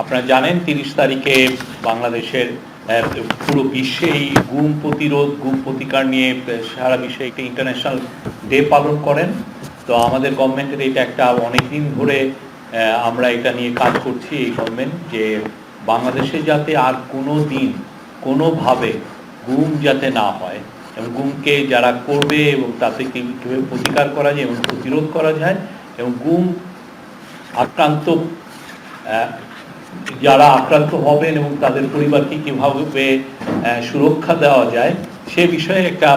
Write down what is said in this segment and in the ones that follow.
আপনারা জানেন তিরিশ তারিখে বাংলাদেশের পুরো বিশ্বে এই গুম প্রতিরোধ, গুম প্রতিকার নিয়ে সারা বিশ্বে একটা ইন্টারন্যাশনাল ডে পালন করেন। তো আমাদের গভর্নমেন্টের এটা একটা অনেক দিন ধরে আমরা এটা নিয়ে কাজ করছি এই গভর্নমেন্ট যে বাংলাদেশে যাতে আর কোনো দিন কোনোভাবে গুম যাতে না হয় এবং গুমকে যারা করবে এবং তাতে কীভাবে প্রতিকার করা যায় এবং প্রতিরোধ করা যায় এবং গুম আক্রান্ত যারা আক্রান্ত হবেন এবং তাদের পরিবারকে কীভাবে সুরক্ষা দেওয়া যায়, সে বিষয়ে একটা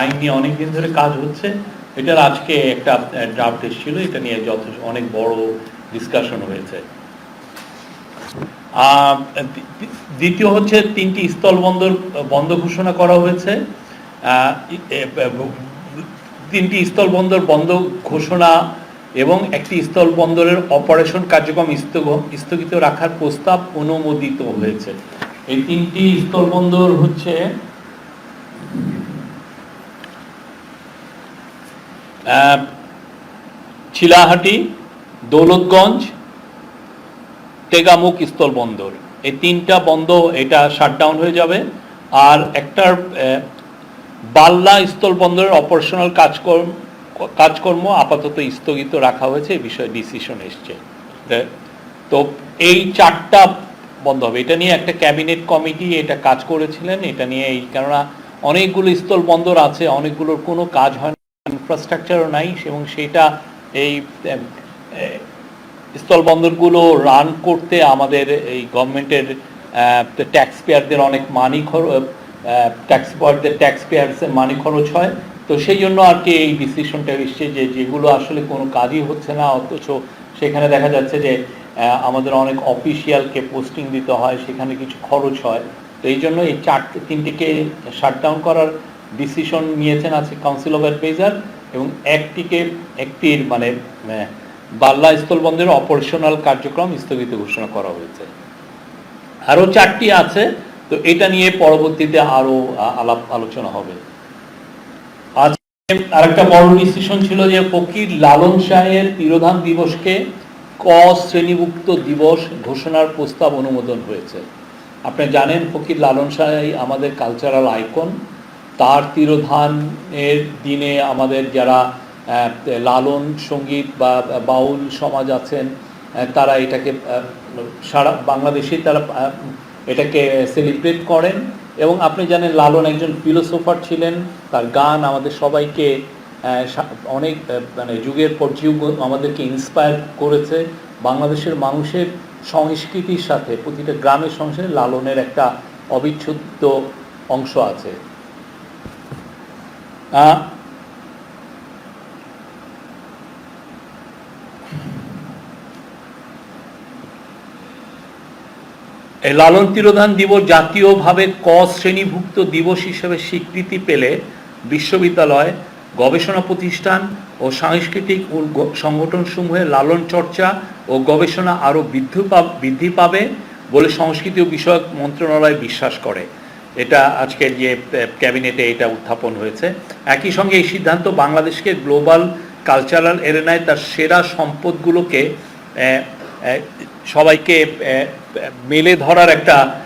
আইন নিয়ে অনেকদিন ধরে কাজ হচ্ছে। এটার আজকে একটা ড্রাফট এসেছিল, এটা নিয়ে যথেষ্ট, অনেক বড় ডিসকাশন হয়েছে। দ্বিতীয় হচ্ছে তিনটি স্থলবন্দর বন্ধ ঘোষণা করা হয়েছে। তিনটি স্থলবন্দর বন্ধ ঘোষণা এবং একটি স্থলবন্দরের অপারেশন কার্যক্রম স্থগিত রাখার প্রস্তাব অনুমোদিত হয়েছে। এই তিনটি স্থলবন্দর হচ্ছে আহ, চিলাহাটি দৌলতগঞ্জ তেগামুখ স্থলবন্দর। এই তিনটা বন্ধ এটা শাটডাউন হয়ে যাবে। আর একটার বাল্লা স্থলবন্দরের অপারেশনাল কাজকর্ম কাজকর্ম আপাতত স্থগিত রাখা হয়েছে বিষয়ে ডিসিশন এসছে। তো এই চারটা বন্ধ হবে। এটা নিয়ে একটা ক্যাবিনেট কমিটি এটা কাজ করেছিলেন, এটা নিয়ে এই, কেননা অনেকগুলো স্থলবন্দর আছে, অনেকগুলোর কোনো কাজ হয় না ইনফ্রাস্ট্রাকচারও নাই, এবং সেটা এই স্থলবন্দরগুলো রান করতে আমাদের এই গভর্নমেন্টের ট্যাক্স পেয়ারদের অনেক মানি খরচ ট্যাক্স পেয়ারদের ট্যাক্স পেয়ারসের মানি খরচ হয়। তো সেই জন্য আর কি এই ডিসিশনটা এসছে যে যেগুলো আসলে কোনো কাজই হচ্ছে না, অথচ সেখানে দেখা যাচ্ছে যে আমাদের অনেক অফিসিয়ালকে পোস্টিং দিতে হয়, সেখানে কিছু খরচ হয়। তো এই জন্য এই চারটে তিনটিকে শাটডাউন করার ডিসিশন নিয়েছেন আছে কাউন্সিল অফ অ্যাডভাইজার এবং একটিকে, একটির মানে বাল্লা স্থলবন্দরের অপারেশনাল কার্যক্রম স্থগিত ঘোষণা করা হয়েছে। আরও চারটি আছে, তো এটা নিয়ে পরবর্তীতে আরও আলাপ আলোচনা হবে। আরেকটা বড় ডিসিশন ছিল যে ফকির লালন শাহের তিরোধান দিবসকে ক শ্রেণীভুক্ত দিবস ঘোষণার প্রস্তাব অনুমোদন হয়েছে। আপনি জানেন ফকির লালন শাহ আমাদের কালচারাল আইকন তার তিরোধানের দিনে আমাদের যারা লালন সংগীত বা, বাউল সমাজ আছেন তারা এটাকে সারা বাংলাদেশে তারা এটাকে সেলিব্রেট করেন। এবং আপনি জানেন লালন একজন ফিলোসোফার ছিলেন, তার গান আমাদের সবাইকে অনেক মানে যুগের পর যুগ আমাদেরকে ইন্সপায়ার করেছে। বাংলাদেশের মানুষের সংস্কৃতির সাথে, প্রতিটা গ্রামের সংসারে লালনের একটা অবিচ্ছেদ্য অংশ আছে। এই লালন তিরোধান দিবস জাতীয়ভাবে ক শ্রেণীভুক্ত দিবস হিসেবে স্বীকৃতি পেলে বিশ্ববিদ্যালয়, গবেষণা প্রতিষ্ঠান ও সাংস্কৃতিক সংগঠনসমূহে লালন চর্চা ও গবেষণা আরও বৃদ্ধি বৃদ্ধি পাবে বলে সংস্কৃতি ও বিষয়ক মন্ত্রণালয় বিশ্বাস করে। এটা আজকের যে ক্যাবিনেটে এটা উত্থাপন হয়েছে। একই সঙ্গে এই সিদ্ধান্ত বাংলাদেশকে গ্লোবাল কালচারাল এরেনায় তার সেরা সম্পদগুলোকে সবাইকে মেলে ধরার একটা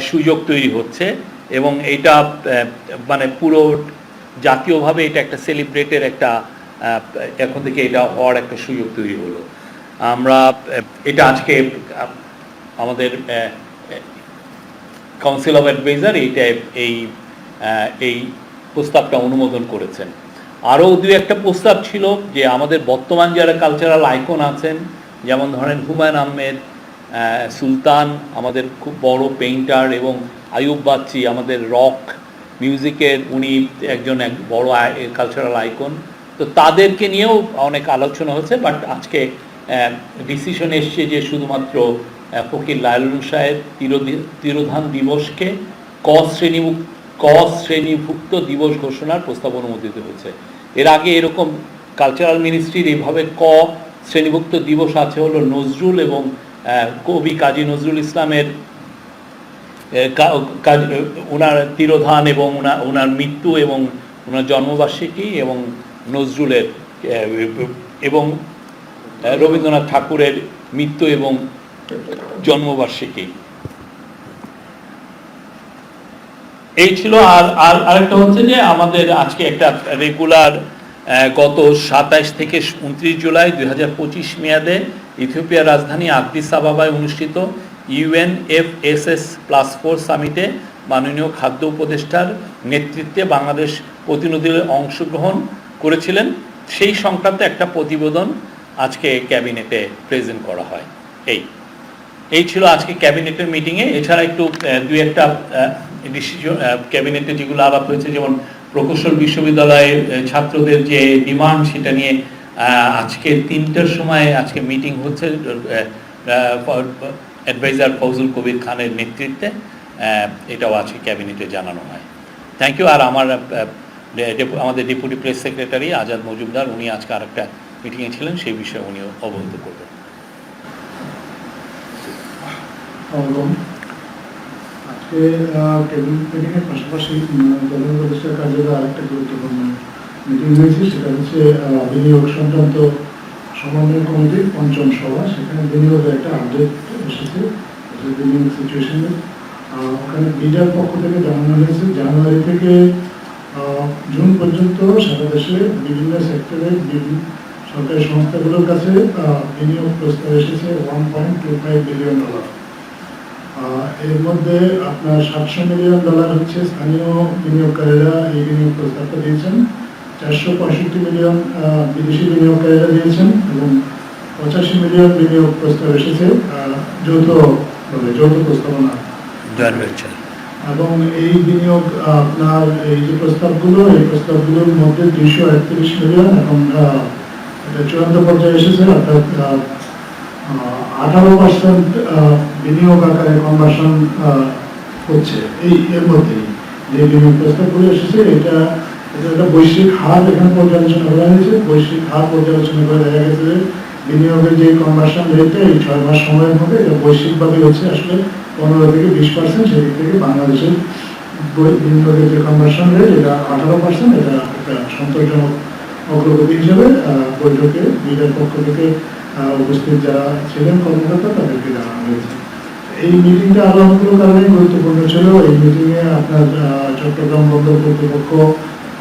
সুযোগ তৈরি হচ্ছে এবং এটা মানে পুরো জাতীয়ভাবে এটা একটা সেলিব্রেটের একটা এখন থেকে এটা হওয়ার একটা সুযোগ তৈরি হলো। আমরা এটা আজকে আমাদের কাউন্সিল অফ অ্যাডভাইজার এইটা এই এই প্রস্তাবটা অনুমোদন করেছেন। আরও দু একটা প্রস্তাব ছিল যে আমাদের বর্তমান যারা কালচারাল আইকন আছেন যেমন ধরেন হুমায়ুন আহমেদ আহ, সুলতান, আমাদের খুব বড় পেইন্টার এবং আয়ুব বাচ্চি, আমাদের রক মিউজিকের উনি একজন এক বড় কালচারাল আইকন তো তাদেরকে নিয়েও অনেক আলোচনা হচ্ছে বাট আজকে ডিসিশন এসছে যে শুধুমাত্র ফকির লালন সাহেব তিরোধি- তিরোধান দিবসকে ক শ্রেণি ক শ্রেণীভুক্ত দিবস ঘোষণার প্রস্তাব অনুমোদিত হয়েছে। এর আগে এরকম কালচারাল মিনিস্ট্রির এইভাবে ক শ্রেণীভুক্ত দিবস আছে হলো নজরুল এবং কবি কাজী নজরুল ইসলামের ওনার তিরোধান এবং ওনার মৃত্যু এবং ওনার জন্মবার্ষিকী এবং নজরুলের এবং রবীন্দ্রনাথ ঠাকুরের মৃত্যু এবং জন্মবার্ষিকী। এই ছিল আর আর আরেকটা হচ্ছে যে আমাদের আজকে একটা রেগুলার গত সাতাইশ থেকে উনত্রিশ জুলাই দুই হাজার পঁচিশ মেয়াদে ইথিওপিয়ার রাজধানী আদিস আবাবায় অনুষ্ঠিত ইউএনএফএসএস প্লাস ফোর সামিটে মাননীয় খাদ্য উপদেষ্টার নেতৃত্বে বাংলাদেশ প্রতিনিধিদের অংশগ্রহণ করেছিলেন। সেই সংক্রান্ত একটা প্রতিবেদন আজকে ক্যাবিনেটে প্রেজেন্ট করা হয়। এই এই ছিল আজকে ক্যাবিনেটের মিটিংয়ে। এছাড়া একটু দুই একটা ডিসিশন ক্যাবিনেটে যেগুলো আলাপ হয়েছে, যেমন প্রকৌশল বিশ্ববিদ্যালয়ের ছাত্রদের যে ডিমান্ড, সেটা নিয়ে আজকে তিনটার সময় আজকে মিটিং হচ্ছে অ্যাডভাইজার ফৌজুল কবির খানের নেতৃত্বে এটাও আজকে ক্যাবিনেটে জানানো হয়। থ্যাংক ইউ আর আমার আমাদের deputy press secretary Azad Majumdar, উনি আজকে আরেকটা মিটিংয়ে ছিলেন, সেই বিষয়ে উনিও অবহিত করবেন। আজকে টেবিল পাশাপাশি প্রধান উপদেষ্টার কার্যালয়ে আরেকটা গুরুত্বপূর্ণ মিটিং হয়েছে সেটা হচ্ছে বিনিয়োগ সংক্রান্ত সমন্বয় কমিটির পঞ্চম সভা। সেখানে বিনিয়োগের একটা আপডেট এসেছে। বিনিয়োগ সিচুয়েশনে ওখানে বিডার পক্ষ থেকে জানানো হয়েছে, জানুয়ারি থেকে জুন পর্যন্ত সারা দেশে বিভিন্ন সেক্টরে সরকারি সংস্থাগুলোর কাছে বিনিয়োগ প্রস্তাব এসেছে one point two five billion dollar এর মধ্যে আপনার সাতশো মিলিয়ন ডলার হচ্ছে স্থানীয় বিনিয়োগকারীরা এই বিনিয়োগ প্রস্তাবটা দিয়েছেন। চারশো পঁয়ষট্টি মিলিয়ন বিদেশি বিনিয়োগকারীরা দিয়েছেন এবং পঁচাশি মিলিয়ন বিনিয়োগ প্রস্তাব এসেছে আহ, যৌথ প্রস্তাবনা। এবং এই বিনিয়োগ আপনার এই যে প্রস্তাবগুলো এই প্রস্তাবগুলোর মধ্যে দুইশো একত্রিশ মিলিয়ন এখন এটা চূড়ান্ত পর্যায়ে এসেছে অর্থাৎ আঠারো পার্সেন্ট বিনিয়োগ আকারে কনভার্সন হচ্ছে। এই এর মধ্যেই যে বিনিয়োগ প্রস্তাবগুলো এসেছে এটা বৈশ্বিক হার এখানে পর্যালোচনা করা হয়েছে। বৈশ্বিক হার পর্যালোচনা করে দেখা গেছে যে বিনিয়োগের যে কনভার্সন এই ছয় মাস সময়ের মধ্যে এটা বৈশ্বিকভাবে হচ্ছে আসলে পনেরো থেকে বিশ পার্সেন্ট সেদিক থেকে বাংলাদেশের বিনিয়োগের যে কনভার্সন রেট এটা আঠারো পার্সেন্ট এটা একটা সন্তোষজনক অগ্রগতি হিসেবে বৈঠকে পক্ষ থেকে উপস্থিত যারা ছিলেন কর্মকর্তা, তাদেরকে জানানো হয়েছে। এই মিটিংটা আরও কারণে গুরুত্বপূর্ণ ছিল। এই মিটিংয়ে আপনার চট্টগ্রাম বন্দর কর্তৃপক্ষ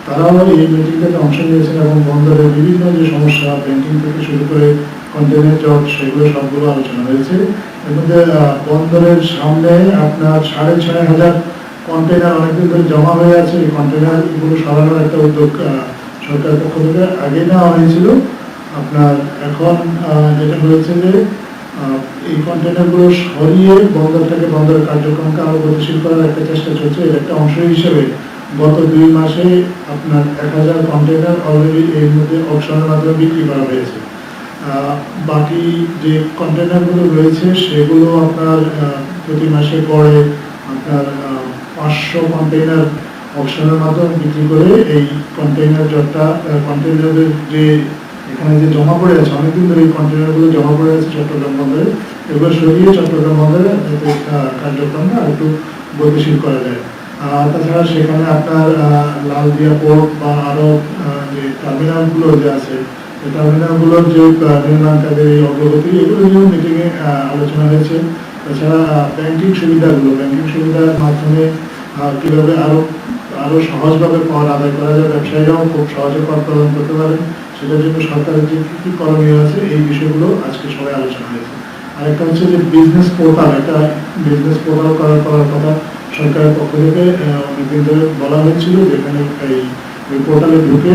তারাও এই মিটিংটাতে অংশ নিয়েছেন এবং বন্দরের বিভিন্ন যে সমস্যা ব্যাংকিং থেকে শুরু করে কন্টেনার জট সেগুলো সবগুলো আলোচনা হয়েছে। এর মধ্যে বন্দরের সামনে আপনার সাড়ে ছয় হাজার কন্টেনার অনেকদিন ধরে জমা হয়ে আছে। এই কন্টেনারগুলো সরানোর একটা উদ্যোগ আহ, সরকারের পক্ষ থেকে আগে নেওয়া হয়েছিল। আপনার এখন যেটা হয়েছে যে এই কন্টেনারগুলো সরিয়ে বন্দরটাকে বন্দরের কার্যক্রমকে আরও গতিশীল করার একটা চেষ্টা চলছে। এর একটা অংশ হিসেবে গত দুই মাসে আপনার এক হাজার কন্টেনার অলরেডি এর মধ্যে অপশনের মাধ্যমে বিক্রি করা হয়েছে। বাকি যে কন্টেনারগুলো রয়েছে, সেগুলো আপনার প্রতি মাসে পরে আপনার পাঁচশো কন্টেনার অপশনের মাধ্যমে বিক্রি করে এই কন্টেইনার জটটা কন্টেইনারের যে এখানে যে জমা পড়ে আছে, অনেকদিন ধরে এই কন্টেইনারগুলো জমা পড়ে আছে চট্টগ্রাম বন্দরে। এগুলো সরিয়ে চট্টগ্রাম বন্দরে কার্যক্রমটা আরেকটু গতিশীল করা যায়। তাছাড়া সেখানে আপনার আহ, লালদিয়া পোর্ট বা আরও আহ, যে টার্মিনালগুলো যে আছে টার্মিনালগুলোর যে নির্মাণ কাজের এই অগ্রগতি এগুলো নিয়েও মিটিংয়ে আলোচনা হয়েছে। তাছাড়া ব্যাংকিং সুবিধাগুলো ব্যাংকিং সুবিধার মাধ্যমে কীভাবে আরও আরও সহজভাবে কর আদায় করা যায় ব্যবসায়ীরাও খুব সহজে কর প্রদান করতে পারেন। সেটার জন্য সরকারের যে কি কি করণীয় আছে এই বিষয়গুলো আজকে সবাই আলোচনা হয়েছে। আরেকটা হচ্ছে যে বিজনেস পোর্টাল একটা বিজনেস পোর্টাল করার করার কথা। সরকারের পক্ষ থেকে অনেকদিন ধরে বলা হয়েছিল যেখানে এই ওই পোর্টালে ঢুকে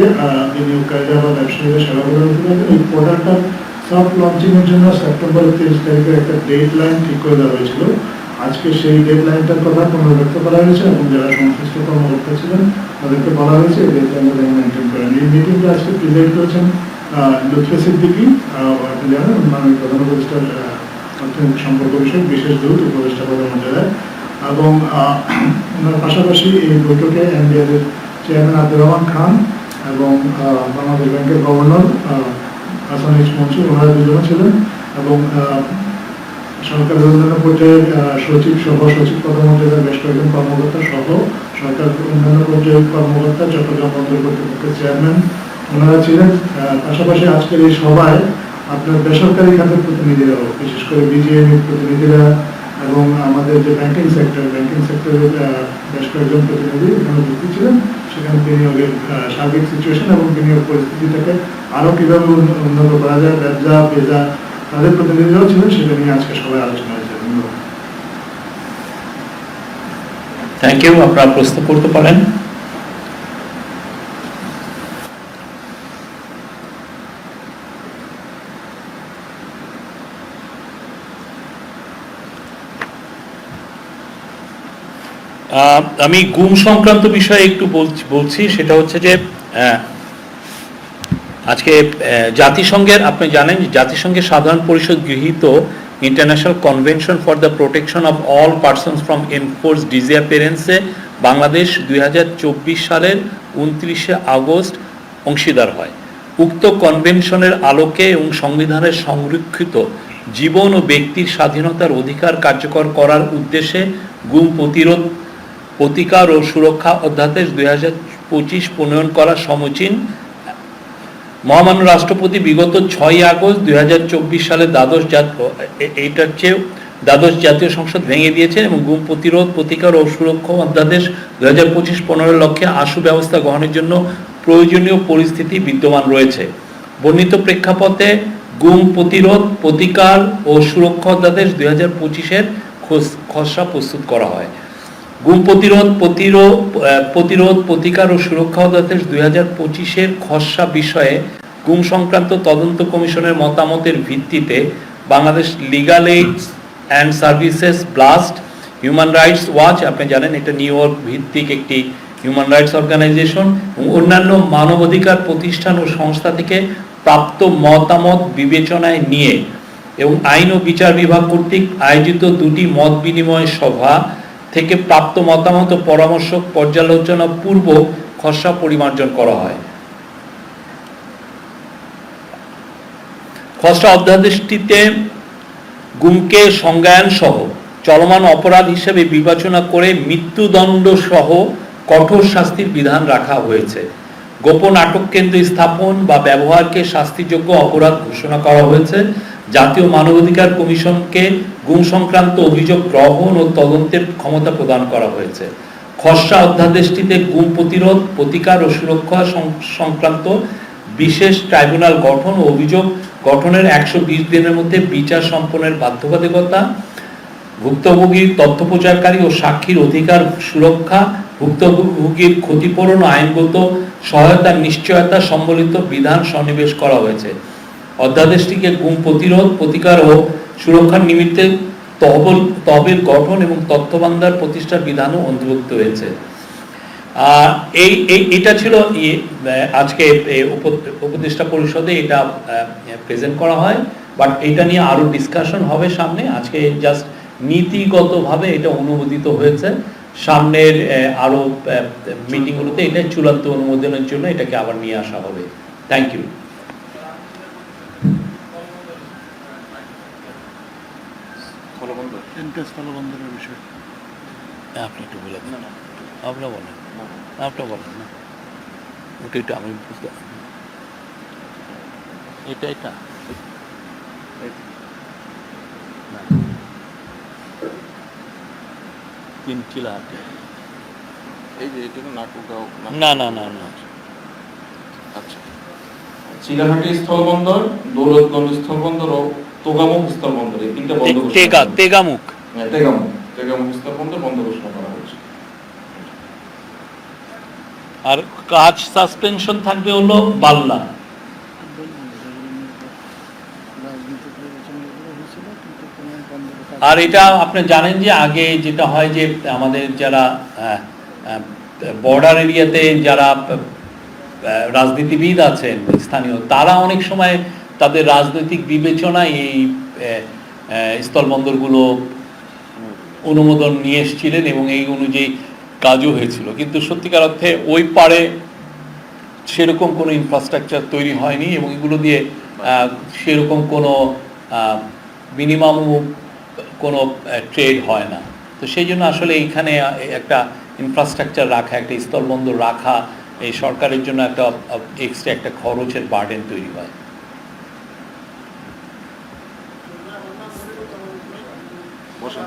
বিনিয়োগকারীরা বা ব্যবসায়ীরা সেবা প্রদান করতে পারবেন এই পোর্টালটা সফট লঞ্চিংয়ের জন্য সেপ্টেম্বর তিরিশ তারিখে একটা ডেট লাইন ঠিক করে দেওয়া হয়েছিল। আজকে সেই ডেড লাইনটার কথা পুনর্ব্যক্ত করা হয়েছে এবং যারা সংশ্লিষ্ট কর্মকর্তা ছিলেন, তাদেরকে বলা হয়েছে এই ডেড লাইনটা যেন মেনটেন করেন। এই মিটিংটা আজকে প্রেজেন্ট করেছেন লুৎফে সিদ্দিকি আপনি জানেন মাননীয় প্রধান উপদেষ্টার অর্থনৈতিক সম্পর্ক বিষয়ক, বিশেষ দূত, উপদেষ্টা পদের মর্যাদায় এবং ওনার পাশাপাশি এই বৈঠকে এনডিআর চেয়ারম্যান আব্দুর রহমান খান এবং বাংলাদেশ ব্যাংকের গভর্নর হাসান এইচ মনসুর ওনারা দুজনে ছিলেন এবং সরকার উন্নয়ন পর্যায়ের সচিব সহ সচিব পদমর্যাদার বেশ কয়েকজন কর্মকর্তা সহ সরকার উন্নয়ন পর্যায়ের কর্মকর্তা, চট্টগ্রাম বন্দর কর্তৃপক্ষের চেয়ারম্যান ওনারা ছিলেন। পাশাপাশি আজকের এই সভায় আপনার বেসরকারি খাতের প্রতিনিধিরাও, বিশেষ করে বিজিএম প্রতিনিধিরা এবং আমাদের যে ব্যাংকিং সেক্টর ব্যাংকিং সেক্টরের বেশ কয়েকজন প্রতিনিধি এখানে উপস্থিত ছিলেন। সেখানে বিনিয়োগের সার্বিক সিচুয়েশন এবং বিনিয়োগ পরিস্থিতিটাকে আরও কীভাবে উন্ন- উন্নত করা যায় ব্যবসা বেজা তাদের প্রতিনিধিরাও ছিলেন, সেটা নিয়ে আজকে সবাই আলোচনা হয়েছে। ধন্যবাদ। থ্যাংক ইউ আপনারা প্রশ্ন করতে পারেন। আমি গুম সংক্রান্ত বিষয়ে একটু বলছি- সেটা হচ্ছে যে আজকে জাতিসংঘের, আপনি জানেন জাতিসংঘের সাধারণ পরিষদ গৃহীত international convention for the protection of all persons from enforce ডিসঅ্যাপিয়ারেন্সে Bangladesh দুই হাজার চব্বিশ সালের উনত্রিশে আগস্ট অংশীদার হয়। উক্ত কনভেনশনের আলোকে এবং সংবিধানের সংরক্ষিত জীবন ও ব্যক্তির স্বাধীনতার অধিকার কার্যকর করার উদ্দেশ্যে গুম প্রতিরোধ প্রতিকার ও সুরক্ষা অধ্যাদেশ দুই হাজার পঁচিশ প্রণয়ন করা সমীচীন মহামান্য রাষ্ট্রপতি বিগত ছয় আগস্ট দুই হাজার চব্বিশ সালে দ্বাদশ জাত এইটার চেয়ে দ্বাদশ জাতীয় সংসদ ভেঙে দিয়েছেন এবং গুম প্রতিরোধ, প্রতিকার ও সুরক্ষা অধ্যাদেশ দুই হাজার পঁচিশ পনেরো লক্ষ্যে আশু ব্যবস্থা গ্রহণের জন্য প্রয়োজনীয় পরিস্থিতি বিদ্যমান রয়েছে। বর্ণিত প্রেক্ষাপটে গুম প্রতিরোধ, প্রতিকার ও সুরক্ষা অধ্যাদেশ দুই হাজার পঁচিশের খসড়া প্রস্তুত করা হয়। গুম প্রতিরোধ প্রতিরোধ প্রতিরোধ, প্রতিকার ও সুরক্ষা অধ্যাদেশ দুই হাজার পঁচিশের খসড়া বিষয়ে গুম সংক্রান্ত তদন্ত কমিশনের মতামতের ভিত্তিতে Bangladesh legal aids and services blast human rights watch আপনি জানেন এটা নিউ ইয়র্ক ভিত্তিক একটি হিউম্যান রাইটস অর্গানাইজেশন অন্যান্য মানবাধিকার প্রতিষ্ঠান ও সংস্থা থেকে প্রাপ্ত মতামত বিবেচনায় নিয়ে এবং আইন ও বিচার বিভাগ কর্তৃক আয়োজিত দুটি মত বিনিময় সভা থেকে প্রাপ্ত মতামত পরামর্শ পর্যালোচনা পূর্ব খসড়া পরিমার্জন করা হয়। খসড়া অধ্যাদেশটিতে গুমকে সংজ্ঞায়ন সহ চলমান অপরাধ হিসেবে বিবেচনা করে মৃত্যুদণ্ড সহ কঠোর শাস্তির বিধান রাখা হয়েছে। গোপন আটক কেন্দ্র স্থাপন বা ব্যবহারকে শাস্তিযোগ্য অপরাধ ঘোষণা করা হয়েছে। জাতীয় মানবাধিকার কমিশনকে গুম সংক্রান্ত অভিযোগ গ্রহণ ও তদন্তের ক্ষমতা প্রদান করা হয়েছে। খসড়া অধ্যাদেশটিতে গুম প্রতিরোধ, প্রতিকার ও সুরক্ষা সংক্রান্ত বিশেষ ট্রাইব্যুনাল গঠন ও অভিযোগ গঠনের একশো বিশ দিনের মধ্যে বিচার সম্পন্নের বাধ্যবাধকতা, ভুক্তভোগীর তথ্য প্রচারকারী ও সাক্ষীর অধিকার সুরক্ষা, ভুক্তভোগীর ক্ষতিপূরণ আইনগত সহায়তা, নিশ্চয়তা সম্বলিত বিধান সন্নিবেশ করা হয়েছে। অধ্যাদেশটিকে গুম প্রতিরোধ প্রতিকার ও সুরক্ষার নিমিত্তে তহবিল তহবিল গঠন এবং তথ্য ভান্ডার প্রতিষ্ঠার বিধানও অন্তর্ভুক্ত হয়েছে। এই এটা ছিল ইয়ে, আজকে উপদেষ্টা পরিষদে এটা প্রেজেন্ট করা হয়। বাট এটা নিয়ে আরও ডিসকাশন হবে সামনে। আজকে জাস্ট নীতিগতভাবে এটা অনুমোদিত হয়েছে। সামনের আহ, আরও মিটিংগুলোতে এটা চূড়ান্ত অনুমোদনের জন্য এটাকে আবার নিয়ে আসা হবে। Thank you. এনকেস স্থলবন্দরের বিষয়। আপনি একটু বলে দেন। আপনার বলেন। আপনার বলেন না। ওটা একটু আমি বুঝতে এটা এটা। এই যে এটা নাটুগাঁও না না না না। আচ্ছা। চিলাহাটি স্থলবন্দর দৌলতগঞ্জ স্থলবন্দর ও তোগামুখ স্থলবন্দর এই তিনটা তেগামুখ। হ্যাঁ, আর কাজ সাসপেনশন থাকবে হলো বাল্লা। আর এটা আপনি জানেন যে আগে যেটা হয় যে আমাদের যারা বর্ডার এরিয়াতে যারা রাজনীতিবিদ আছেন স্থানীয় তারা অনেক সময় তাদের রাজনৈতিক বিবেচনায় এই স্থলবন্দরগুলো অনুমোদন নিয়ে এসেছিলেন এবং এই অনুযায়ী কাজও হয়েছিল। কিন্তু সত্যিকার অর্থে ওই পারে সেরকম কোনো ইনফ্রাস্ট্রাকচার তৈরি হয়নি এবং এগুলো দিয়ে সেরকম কোনো মিনিমাম কোনো ট্রেড হয় না। তো সেই জন্য আসলে এইখানে একটা ইনফ্রাস্ট্রাকচার রাখা, একটা স্থলবন্দর রাখা, এই সরকারের জন্য একটা এক্সট্রা একটা খরচের বার্ডেন তৈরি হয়।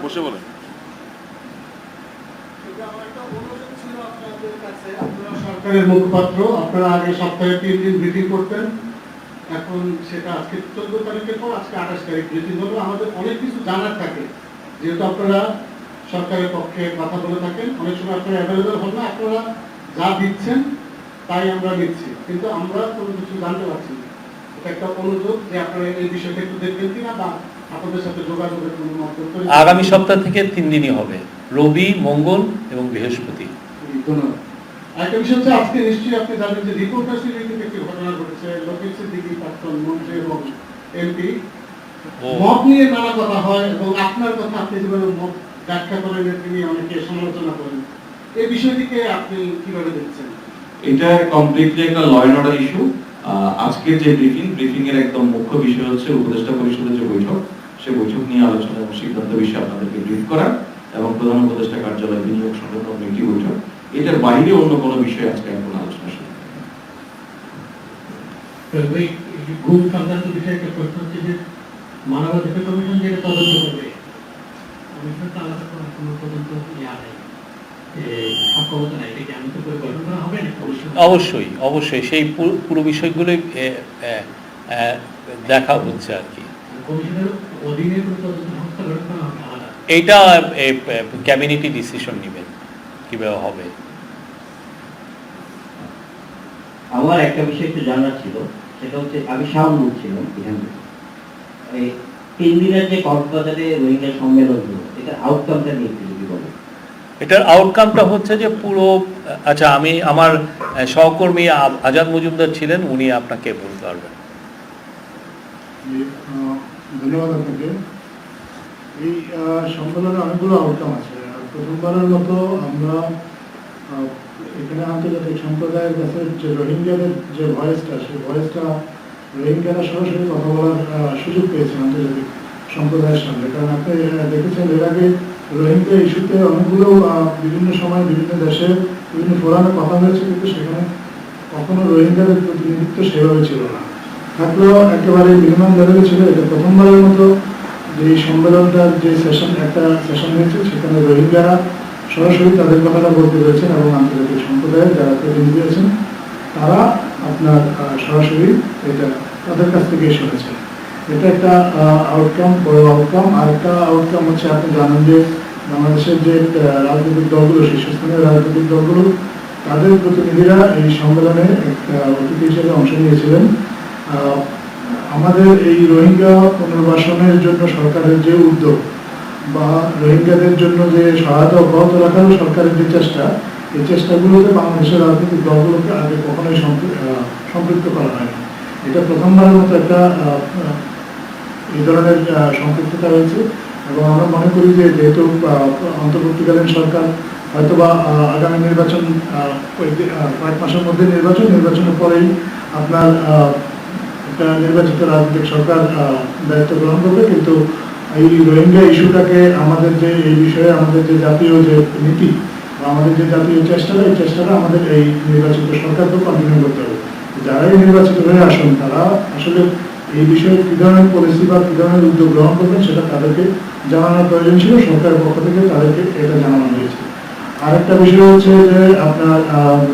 বসে বলে সরকারের মুখপাত্র আপনারা আগে সপ্তাহে তিন দিন মিটিং করতেন। এখন সেটা আজকে চোদ্দ তারিখের পর আজকে আঠাশ তারিখ মিটিং হলো। আমাদের অনেক কিছু জানার থাকে। যেহেতু আপনারা সরকারের পক্ষে কথা বলে থাকেন অনেক সময় আপনারা অ্যাভেলেবেল হন না। আপনারা যা দিচ্ছেন তাই আমরা নিচ্ছি। কিন্তু আমরা কোনো কিছু জানতে পারছি না। এটা একটা অনুরোধ যে আপনারা এই বিষয়টা একটু দেখবেন কিনা বা আপনাদের সাথে যোগাযোগের কোনো মাধ্যম আগামী সপ্তাহ থেকে তিন দিনই হবে। রবি মঙ্গল এবং বৃহস্পতি। ধন্যবাদ। আরেকটা বিষয় হচ্ছে আজকে নিশ্চয়ই আপনি জানেন যে রিপোর্টার একটি ঘটনা ঘটেছে সিদ্দিকী প্রাক্তন মন্ত্রী এবং এমপি। মত নিয়ে নানা কথা হয় এবং আপনার কথা আপনি যেভাবে মত ব্যাখ্যা করেন তিনি অনেকে সমালোচনা করেন। এই বিষয়টিকে আপনি কীভাবে দেখছেন? এটা কমপ্লিটলি একটা ল অ্যান্ড অর্ডার ইস্যু আজকের যে ব্রিফিং ব্রিফিং এর একদম মুখ্য বিষয় হচ্ছে উপদেষ্টা পরিষদের যে বৈঠক সেই বৈঠক নিয়ে আলোচনা এবং সিদ্ধান্ত বিষয়ে আপনাদেরকে ব্রিফ করা এবং প্রধান উপদেষ্টা কার্যালয় বিনিয়োগ সংক্রান্ত কমিটি বৈঠক। এটার বাইরে অন্য কোনো বিষয়ে আজকে এখন আলোচনা শুরু ঘুম সংক্রান্ত বিষয়ে একটা প্রশ্ন হচ্ছে যে মানবাধিকার কমিশন যেটা তদন্ত করবে কমিশন তো আলাদা কোনো কোনো তদন্ত ইয়া নেই। সক্ষমতা নাই এটা কি আমি তো পরিকল্পনা করা হবে না অবশ্যই অবশ্যই সেই পুরো- বিষয়গুলো দেখা হচ্ছে আর কি। আলাদা? এইটা ক্যাবিনেটই ডিসিশন নেবেন কীভাবে হবে? আমার একটা বিষয় একটু জানার ছিল সেটা হচ্ছে আমি শাওন বলছিলাম এখান। তিন দিনের যে কক্সবাজারে রোহিঙ্গা সম্মেলন হলো এটার আউটকামটা নিয়ে একটু যদি বলেন। এটার আউটকামটা হচ্ছে যে পুরো আচ্ছা আমি আমার সহকর্মী আজাদ মজুমদার ছিলেন উনি আপনাকে বলতে পারবেন। ধন্যবাদ আপনাকে। এই সম্মেলনে অনেকগুলো আউটকাম আছে। প্রথমবারের মতো আমরা এখানে আন্তর্জাতিক সম্প্রদায়ের কাছে যে রোহিঙ্গাদের যে ভয়েসটা, সেই ভয়েসটা রোহিঙ্গারা সরাসরি কথা বলার সুযোগ পেয়েছেন আন্তর্জাতিক সম্প্রদায়ের সঙ্গে কারণ আপনি দেখেছেন এর আগে রোহিঙ্গা ইস্যুতে অনেকগুলো বিভিন্ন সময় বিভিন্ন দেশে বিভিন্ন ফোরামে কথা হয়েছে, কিন্তু সেখানে কখনো রোহিঙ্গাদের প্রতিনিধিত্ব সেভাবে ছিল না। থাকলেও একেবারে মিনিমাম লেভেলে ছিল। এটা প্রথমবারের মতো যে এই সম্মেলনটার যে সেশন একটা সেশন হয়েছে, সেখানে রোহিঙ্গারা সরাসরি তাদের কথাটা বলতে পেরেছেন এবং আন্তর্জাতিক সম্প্রদায়ের যারা প্রতিনিধি আছেন, তারা আপনার সরাসরি এটা তাদের কাছ থেকে শুনেছেন। এটা একটা আউটকাম বড় আউটকাম আর একটা আউটকাম হচ্ছে, আপনি জানেন যে বাংলাদেশের যে রাজনৈতিক দলগুলো, শীর্ষস্থানীয় রাজনৈতিক দলগুলো, তাদের প্রতিনিধিরা এই সম্মেলনে একটা অতিথি হিসেবে অংশ নিয়েছিলেন। আমাদের এই রোহিঙ্গা পুনর্বাসনের জন্য সরকারের যে উদ্যোগ বা রোহিঙ্গাদের জন্য যে সহায়তা অব্যাহত রাখারও সরকারের যে চেষ্টা, এই চেষ্টাগুলোতে বাংলাদেশের রাজনৈতিক দলগুলোকে আগে কখনোই সম্পৃক্ত করা হয়নি। এটা প্রথমবারের মতো একটা এই ধরনের সম্পৃক্ততা রয়েছে এবং আমরা মনে করি যে যেহেতু অন্তর্বর্তীকালীন সরকার হয়তোবা আগামী নির্বাচন কয়েক মাসের মধ্যে নির্বাচন, নির্বাচনের পরেই আপনার একটা নির্বাচিত রাজনৈতিক সরকার দায়িত্ব গ্রহণ করবে। কিন্তু এই রোহিঙ্গা ইস্যুটাকে আমাদের যে, এই বিষয়ে আমাদের যে জাতীয় যে নীতি আমাদের যে জাতীয় চেষ্টাটা, এই চেষ্টাটা আমাদের এই নির্বাচিত সরকারকে কন্টিনিউ করতে হবে। যারাই নির্বাচিত হয়ে আসুন, তারা আসলে এই বিষয়ে কী ধরনের পলিসি বা কী ধরনের উদ্যোগ গ্রহণ করবেন সেটা তাদেরকে জানানোর প্রয়োজন ছিল। সরকারের পক্ষ থেকে তাদেরকে এটা জানানো হয়েছে। আরেকটা বিষয় হচ্ছে যে, আপনার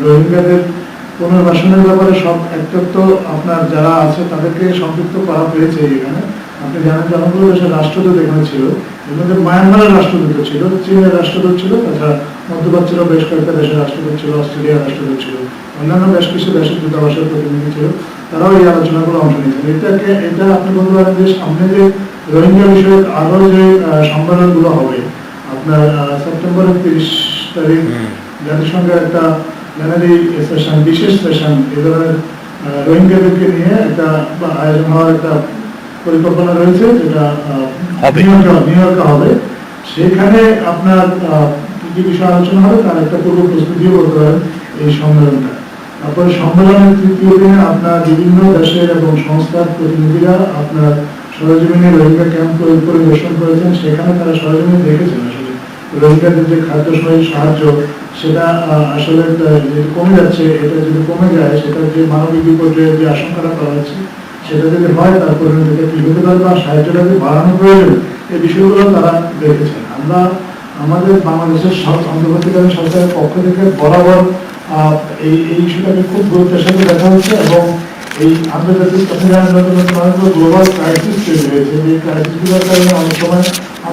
রোহিঙ্গাদের পুনর্বাসনের ব্যাপারে সব একটা তো আপনার যারা আছে তাদেরকে সম্পৃক্ত করা হয়েছে এখানে। আপনি জানেন যে অনেকগুলো দেশের রাষ্ট্রদূত এখানে ছিল এর মধ্যে মায়ানমারের রাষ্ট্রদূত ছিল চীনের রাষ্ট্রদূত ছিল তাছাড়া মধ্যপ্রাচ্যের বেশ কয়েকটা দেশের রাষ্ট্রদূত ছিল অস্ট্রেলিয়ার রাষ্ট্রদূত ছিল অন্যান্য বেশ কিছু দেশের দূতাবাসের প্রতিনিধি ছিল তারাও এই আলোচনাগুলো অংশ নিয়েছেন। এটাকে এটা আপনি বলতে পারেন যে সামনে যে রোহিঙ্গা বিষয়ে আরও যে সম্মেলনগুলো হবে আপনার সেপ্টেম্বরের তিরিশ তারিখ জাতিসংঘের একটা প্ল্যানারি সেশন বিশেষ সেশন এ ধরনের রোহিঙ্গাদেরকে নিয়ে একটা আয়োজন হওয়ার একটা পরিকল্পনা রয়েছে যেটা। নিউ ইয়র্কে হবে। সেখানে আপনার কি বিষয় আলোচনা হবে তার একটা পূর্ব প্রস্তুতিও বলতে পারেন এই সম্মেলনটা। তারপরে সম্মেলনের তৃতীয় দিনে আপনার বিভিন্ন দেশের এবং সংস্থার প্রতিনিধিরা আপনার সরজমিনে রোহিঙ্গা ক্যাম্প পরিদর্শন করেছেন। সেখানে তারা সরজমিনে দেখেছেন আসলে। রোহিঙ্গাদের যে খাদ্য সহায়- সাহায্য সেটা আসলে কমে যাচ্ছে, এটা যদি কমে যায়, সেটা যে মানবিক বিপর্যয়ের যে আশঙ্কাটা করা হচ্ছে সেটা যদি হয়, তার পরিণতিটা কি হতে পারে বা সাহায্যটা যদি বাড়ানো প্রয়োজন এই বিষয়গুলো তারা দেখেছেন আমরা আমাদের বাংলাদেশের অন্তর্বর্তীকালীন সরকারের পক্ষ থেকে বরাবর এই এই ইস্যুটাকে খুব গুরুত্বের সাথে দেখা হচ্ছে এবং এই আন্তর্জাতিক গ্লোবাল ক্রাইসিস তৈরি হয়েছে। যে ক্রাইসিসগুলোর কারণে অনেক সময়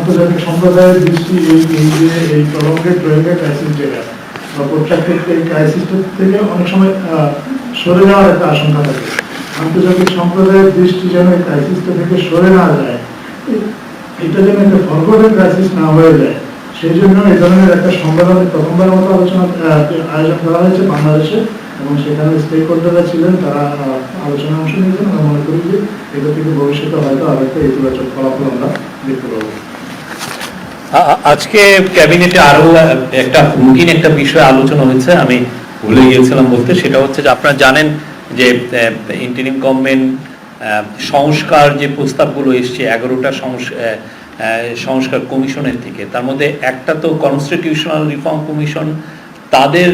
আন্তর্জাতিক সম্প্রদায়ের দৃষ্টি এই যে এই প্রলঙ্গের প্রয়োগের ক্রাইসিস যেটা বা এই ক্রাইসিসটা থেকে অনেক সময় সরে যাওয়ার একটা আশঙ্কা থাকে। আন্তর্জাতিক সম্প্রদায়ের দৃষ্টি যেন এই ক্রাইসিসটা থেকে সরে না যায় এটা যেন একটা ফরগটেড ক্রাইসিস না হয়ে যায়। সেই জন্য এই ধরনের একটা সম্মেলনে প্রথমবার মতো আলোচনা আয়োজন করা হয়েছে বাংলাদেশে। এবং সেখানে স্টেক হোল্ডাররা ছিলেন, তারা আলোচনায় অংশ নিয়েছেন। আমরা মনে করি যে এটা থেকে ভবিষ্যতে হয়তো আরও একটা ইতিবাচক ফলাফল আমরা দেখতে পাবো। আজকে ক্যাবিনেটে আরও একটা রুটিন একটা বিষয় আলোচনা হয়েছে, আমি ভুলে গিয়েছিলাম বলতে, সেটা হচ্ছে যে আপনারা জানেন যে ইন্টারিম গভর্নমেন্ট সংস্কার যে প্রস্তাবগুলো এসছে, এগারোটা সংস্কার কমিশনের থেকে, তার মধ্যে একটা তো কনস্টিটিউশনাল রিফর্ম কমিশন তাদের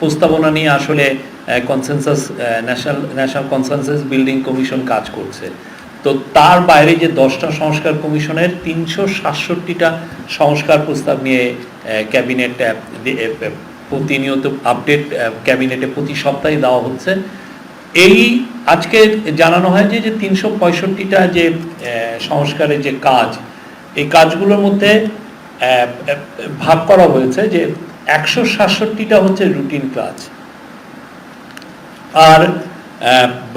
প্রস্তাবনা নিয়ে আসলে consensus national national consensus building commission কাজ করছে। তো তার বাইরে যে দশটা সংস্কার কমিশনের তিনশো সাতষট্টিটা সংস্কার প্রস্তাব নিয়ে ক্যাবিনেট প্রতিনিয়ত আপডেট ক্যাবিনেটে প্রতি সপ্তাহে দেওয়া হচ্ছে। এই আজকে জানানো হয় যে যে তিনশো পঁয়ষট্টিটা যে সংস্কারের যে কাজ, এই কাজগুলোর মধ্যে ভাগ করা হয়েছে যে একশো সাতষট্টিটা হচ্ছে রুটিন কাজ। আর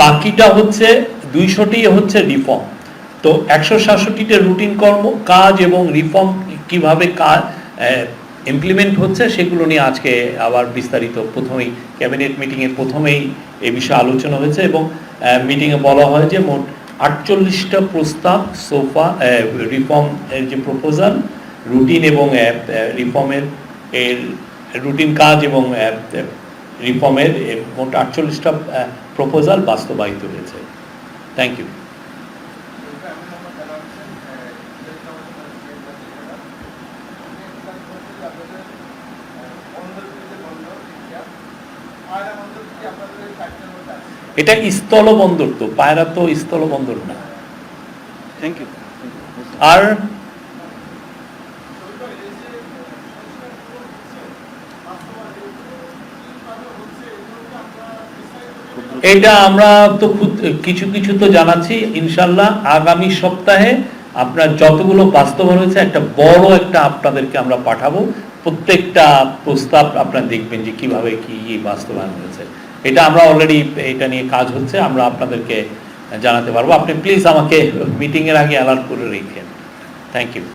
বাকিটা হচ্ছে দুইশোটি হচ্ছে রিফর্ম তো একশো সাতষট্টিটা রুটিন কর্ম, কাজ এবং রিফর্ম কীভাবে কাজ ইমপ্লিমেন্ট হচ্ছে সেগুলো নিয়ে আজকে আবার বিস্তারিত প্রথমেই ক্যাবিনেট মিটিংয়ের প্রথমেই এ বিষয়ে আলোচনা হয়েছে এবং মিটিংয়ে বলা হয় যে মোট আটচল্লিশটা প্রস্তাব সোফা রিফর্ম এর যে প্রপোজাল রুটিন এবং রিফর্মের এর রুটিন কাজ এবং রিফর্মের মোট আটচল্লিশটা প্রপোজাল বাস্তবায়িত হয়েছে। থ্যাংক ইউ এটা স্থল বন্দর তো পায়রা তো স্থল বন্দর না। থ্যাংক ইউ আর এটা আমরা তো কিছু কিছু তো জানাচ্ছি, ইনশাল্লাহ আগামী সপ্তাহে আপনার যতগুলো বাস্তবায়ন হয়েছে, একটা বড় একটা আপনাদেরকে আমরা পাঠাবো। প্রত্যেকটা প্রস্তাব আপনারা দেখবেন যে কীভাবে কি বাস্তবায়ন হয়েছে। এটা আমরা অলরেডি এটা নিয়ে কাজ হচ্ছে, আমরা আপনাদেরকে জানাতে পারব। আপনি প্লিজ আমাকে মিটিংয়ের আগে অ্যালার্ট করে রেখেন। Thank you